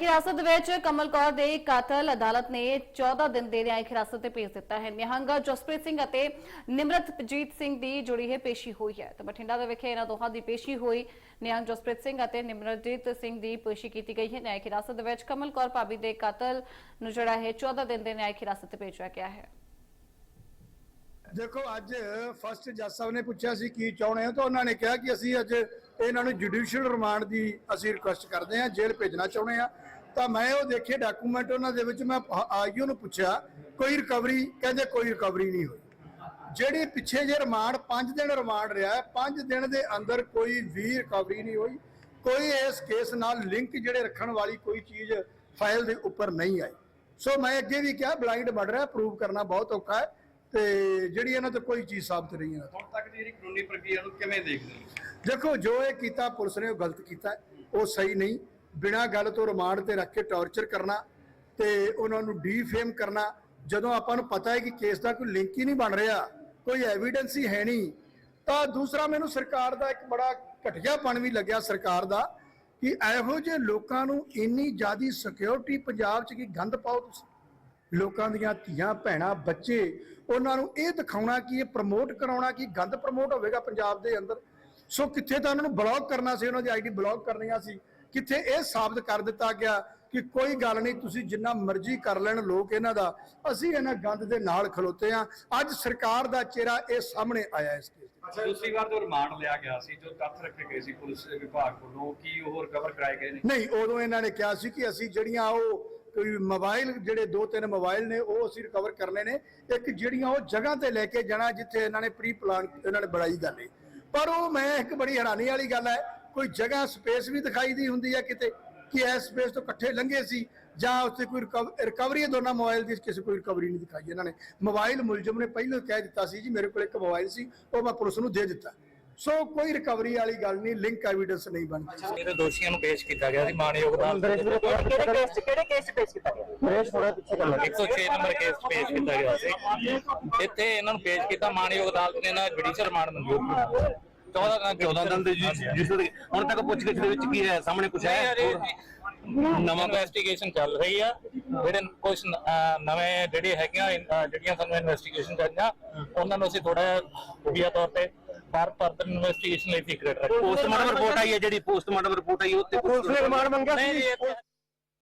ਨਿਆਇਕ ਹਿਰਾਸਤ ਵਿੱਚ ਕਮਲ ਕੌਰ ਦੇ ਕਾਤਲ ਅਦਾਲਤ ਨੇ 14 ਦਿਨ ਦੇ ਨਿਆਇਕ ਹਿਰਾਸਤ ਤੇ ਭੇਜ ਦਿੱਤਾ ਹੈ। ਨਿਹੰਗ ਜਸਪ੍ਰੀਤ ਸਿੰਘ ਅਤੇ ਨਿਮਰਤਜੀਤ ਸਿੰਘ ਦੀ ਜੁੜੀ ਹੈ ਪੇਸ਼ੀ ਹੋਈ ਹੈ। ਤੇ ਬਠਿੰਡਾ ਦੇ ਵਿਖੇ ਇਹਨਾਂ ਦੋਹਾਂ ਦੀ ਪੇਸ਼ੀ ਹੋਈ। ਨਿਹੰਗ ਜਸਪ੍ਰੀਤ ਸਿੰਘ ਅਤੇ ਨਿਮਰਤਜੀਤ ਸਿੰਘ ਦੀ ਪੇਸ਼ੀ ਕੀਤੀ ਗਈ ਹੈ। ਨਿਆਇਕ ਹਿਰਾਸਤ ਵਿੱਚ ਕਮਲ ਕੌਰ ਭਾਬੀ ਦੇ ਕਾਤਲ ਨੂੰ ਜਿਹੜਾ ਹੈ 14 ਦਿਨ ਦੇ ਨਿਆਇਕ ਹਿਰਾਸਤ ਤੇ ਭੇਜਿਆ ਗਿਆ ਹੈ। ਦੇਖੋ, ਅੱਜ ਫਸਟ ਜੱਜ ਸਾਹਿਬ ਨੇ ਪੁੱਛਿਆ ਸੀ ਕੀ ਚਾਹੁੰਦੇ ਹੋ, ਤਾਂ ਉਹਨਾਂ ਨੇ ਕਿਹਾ ਕਿ ਅਸੀਂ ਅੱਜ ਇਹਨਾਂ ਨੂੰ ਜੁਡੀਸ਼ੀਅਲ ਰਿਮਾਂਡ ਦੀ ਅਸੀਂ ਰਿਕੁਐਸਟ ਕਰਦੇ ਹਾਂ, ਜੇਲ੍ਹ ਭੇਜਣਾ ਚਾਹੁੰਦੇ ਹਾਂ। ਤਾਂ ਮੈਂ ਉਹ ਦੇਖੇ ਡਾਕੂਮੈਂਟ ਉਹਨਾਂ ਦੇ ਵਿੱਚ ਮੈਂ ਆਈਓ ਨੂੰ ਪੁੱਛਿਆ ਕੋਈ ਰਿਕਵਰੀ ਕਹਿੰਦੇ ਕੋਈ ਰਿਕਵਰੀ ਨਹੀਂ ਹੋਈ। ਜਿਹੜੀ ਪਿੱਛੇ ਜੇ ਰਿਮਾਂਡ 5 ਦਿਨ ਰਿਮਾਂਡ ਰਿਹਾ ਹੈ 5 ਦਿਨ ਦੇ ਅੰਦਰ ਕੋਈ ਵੀ ਰਿਕਵਰੀ ਨਹੀਂ ਹੋਈ। ਕੋਈ ਇਸ ਕੇਸ ਨਾਲ ਲਿੰਕ ਜਿਹੜੇ ਰੱਖਣ ਵਾਲੀ ਕੋਈ ਚੀਜ਼ ਫਾਈਲ ਦੇ ਉੱਪਰ ਨਹੀਂ ਆਈ। ਸੋ ਮੈਂ ਅੱਗੇ ਵੀ ਕਿਹਾ ਬਲਾਈਂਡ ਮਰਡਰ ਹੈ ਪ੍ਰੂਵ ਕਰਨਾ ਬਹੁਤ ਔਖਾ ਹੈ ਤੇ ਜਿਹੜੀ ਇਹਨਾਂ ਤੋਂ ਕੋਈ ਚੀਜ਼ ਸਾਬਤ ਨਹੀਂ ਹੈ। ਹੁਣ ਤੱਕ ਦੀ ਜਿਹੜੀ ਕਾਨੂੰਨੀ ਪ੍ਰਕਿਰਿਆ ਨੂੰ ਕਿਵੇਂ ਦੇਖਦੇ ਹੋ ਦੇਖੋ ਜੋ ਇਹ ਕੀਤਾ ਪੁਲਿਸ ਨੇ ਉਹ ਗਲਤ ਕੀਤਾ ਉਹ ਸਹੀ ਨਹੀਂ। ਬਿਨਾਂ ਗੱਲ ਤੋਂ ਰਿਮਾਂਡ ਤੇ ਰੱਖ ਕੇ ਟੌਰਚਰ ਕਰਨਾ ਤੇ ਉਹਨਾਂ ਨੂੰ ਡੀਫੇਮ ਕਰਨਾ, ਜਦੋਂ ਆਪਾਂ ਨੂੰ ਪਤਾ ਹੈ ਕਿ ਕੇਸ ਦਾ ਕੋਈ ਲਿੰਕ ਹੀ ਨਹੀਂ ਬਣ ਰਿਹਾ, ਕੋਈ ਐਵੀਡੈਂਸ ਹੀ ਹੈ ਨਹੀਂ, ਤਾਂ ਦੂਸਰਾ ਮੈਨੂੰ ਸਰਕਾਰ ਦਾ ਇੱਕ ਬੜਾ ਘਟਿਆਪਣ ਵੀ ਲੱਗਿਆ ਸਰਕਾਰ ਦਾ ਕਿ ਇਹੋ ਜਿਹੇ ਲੋਕਾਂ ਨੂੰ ਇੰਨੀ ਜ਼ਿਆਦੀ ਸਿਕਿਉਰਿਟੀ ਪੰਜਾਬ 'ਚ ਕੀ ਗੰਦ ਪਾਓ ਤੁਸੀਂ? ਲੋਕਾਂ ਦੀਆਂ ਧੀਆਂ, ਭੈਣਾਂ, ਬੱਚੇ, ਉਹਨਾਂ ਨੂੰ ਇਹ ਦਿਖਾਉਣਾ ਕਿ ਇਹ ਪ੍ਰਮੋਟ ਕਰਾਉਣਾ ਕਿ ਗੰਦ ਪ੍ਰਮੋਟ ਹੋਵੇਗਾ ਪੰਜਾਬ ਦੇ ਅੰਦਰ। ਸੋ ਕਿੱਥੇ ਤਾਂ ਉਹਨਾਂ ਨੂੰ ਬਲੌਕ ਕਰਨਾ ਸੀ, ਉਹਨਾਂ ਦੀ ਆਈਡੀ ਬਲੌਕ ਕਰਨੀਆਂ ਸੀ। ਕਿੱਥੇ ਇਹ ਸਾਬਤ ਕਰ ਦਿੱਤਾ ਗਿਆ ਕਿ ਕੋਈ ਗੱਲ ਨਹੀਂ ਤੁਸੀਂ ਜਿੰਨਾ ਮਰਜ਼ੀ ਕਰ ਲੈਣ ਲੋਕ ਇਹਨਾਂ ਦਾ ਅਸੀਂ ਇਹਨਾਂ ਗੰਦ ਦੇ ਨਾਲ ਖਲੋਤੇ ਆ ਅੱਜ ਸਰਕਾਰ ਦਾ ਚਿਹਰਾ ਇਹ ਸਾਹਮਣੇ ਆਇਆ ਇਸ ਕੇਸ ਅੱਛਾ ਦੂਸਰੀ ਵਾਰ ਜੋ ਰਿਮਾਂਡ ਲਿਆ ਗਿਆ ਸੀ ਜੋ ਤੱਥ ਰੱਖੇ ਗਏ ਸੀ ਪੁਲਿਸ ਵਿਭਾਗ ਵੱਲੋਂ ਕੀ ਉਹ ਰਿਕਵਰ ਕਰਾਏ ਗਏ ਨੇ? ਨਹੀਂ ਉਦੋਂ ਇਹਨਾਂ ਨੇ ਕਿਹਾ ਸੀ ਕਿ ਅਸੀਂ ਜਿਹੜੀਆਂ ਉਹ ਕੋਈ ਮੋਬਾਈਲ ਜਿਹੜੇ ਦੋ ਤਿੰਨ ਮੋਬਾਈਲ ਨੇ ਉਹ ਅਸੀਂ ਰਿਕਵਰ ਕਰਨੇ ਨੇ। ਇੱਕ ਜਿਹੜੀਆਂ ਉਹ ਜਗ੍ਹਾ ਤੇ ਲੈ ਕੇ ਜਾਣਾ ਜਿੱਥੇ ਇਹਨਾਂ ਨੇ ਪ੍ਰੀ ਪਲਾਨ ਇਹਨਾਂ ਨੇ ਬਣਾਈ ਗੱਲ ਹੈ ਪਰ ਉਹ ਮੈਂ ਇੱਕ ਬੜੀ ਹੈਰਾਨੀ ਵਾਲੀ ਗੱਲ ਹੈ ਕੋਈ ਜਗ੍ਹਾ ਸਪੇਸ ਵੀ ਦਿਖਾਈ ਦੀ ਹੁੰਦੀ ਹੈ ਕਿਤੇ ਕਿ ਇਸ ਸਪੇਸ ਤੋਂ ਇਕੱਠੇ ਲੰਘੇ ਸੀ ਜਾਂ ਉੱਥੇ ਕੋਈ ਰਿਕਵਰੀ ਦੋਨਾਂ ਮੋਬਾਈਲ ਦੀ ਕਿਸੇ ਕੋਈ ਰਿਕਵਰੀ ਨਹੀਂ ਦਿਖਾਈ ਇਹਨਾਂ ਨੇ। ਮੋਬਾਈਲ ਮੁਲਜ਼ਮ ਨੇ ਪਹਿਲਾਂ ਕਹਿ ਦਿੱਤਾ ਸੀ ਜੀ ਮੇਰੇ ਕੋਲ ਇੱਕ ਮੋਬਾਈਲ ਸੀ ਉਹ ਮੈਂ ਪੁਲਿਸ ਨੂੰ ਦੇ ਦਿੱਤਾ। ਸੋ ਕੋਈ ਰਿਕਵਰੀ ਵਾਲੀ ਗੱਲ ਨਹੀਂ ਲਿੰਕ ਐਵੀਡੈਂਸ ਨਹੀਂ ਬਣਦੀ ਜਿਹੜੇ ਦੋਸ਼ੀਆਂ ਨੂੰ ਪੇਸ਼ ਕੀਤਾ ਗਿਆ ਸੀ ਮਾਨਯੋਗ ਅਦਾਲਤ ਦੇ ਕਿਹੜੇ ਕੇਸ 'ਚ ਕਿਹੜੇ ਕੇਸ ਪੇਸ਼ ਕੀਤਾ ਗਿਆ? ਨਰੇਸ਼ ਥੋੜਾ ਪਿੱਛੇ ਕਰ 106 ਨੰਬਰ ਕੇਸ ਪੇਸ਼ ਕੀਤਾ ਗਿਆ ਸੀ। ਇੱਥੇ ਇਹਨਾਂ ਨੂੰ ਪੇਸ਼ ਕੀਤਾ ਮਾਨਯੋਗ ਅਦਾਲਤ ਨੇ ਇਹਨਾਂ ਜੁਡੀਸ਼ੀਅਲ ਰਿਮਾਂਡ ਮਨਜ਼ੂਰ ਕੀਤਾ। 14 ਦਿਨ 14 ਦਿਨ ਦੇ ਜੀ। ਜਿਸ ਦੇ ਹੁਣ ਤੱਕ ਪੁੱਛਗਿੱਛ ਦੇ ਵਿੱਚ ਕੀ ਹੈ? ਸਾਹਮਣੇ ਕੁਝ ਹੈ? ਨਵਾਂ ਇਨਵੈਸਟੀਗੇਸ਼ਨ ਚੱਲ ਰਹੀ ਆ। ਜਿਹੜੇ ਕੁਝ ਨਵੇਂ ਜਿਹੜੇ ਹੈਗੀਆਂ ਅਹ, ਜਿਹੜੀਆਂ ਸਾਨੂੰ ਇਨਵੈਸਟੀਗੇਸ਼ਨ ਚਾਹੀਆਂ ਉਹਨਾਂ ਨੂੰ ਅਸੀਂ ਥੋੜਾ ਵਧੀਆ ਤੌਰ ਤੇ ਪਰ ਫਰਦਰ ਇਨਵੈਸਟੀਗੇਸ਼ਨ ਲਈ ਸੀਕ੍ਰੀਟ ਰੱਖੋ ਪੋਸਟਮਾਰਟਮ ਰਿਪੋਰਟ ਆਈ ਹੈ ਜਿਹੜੀ? ਪੋਸਟਮਾਰਟਮ ਰਿਪੋਰਟ ਆਈ ਉਹ ਤੇ ਪੁਲਿਸ ਨੇ ਰਿਮਾਂਡ ਮੰਗਿਆ ਨਹੀਂ ਸੀ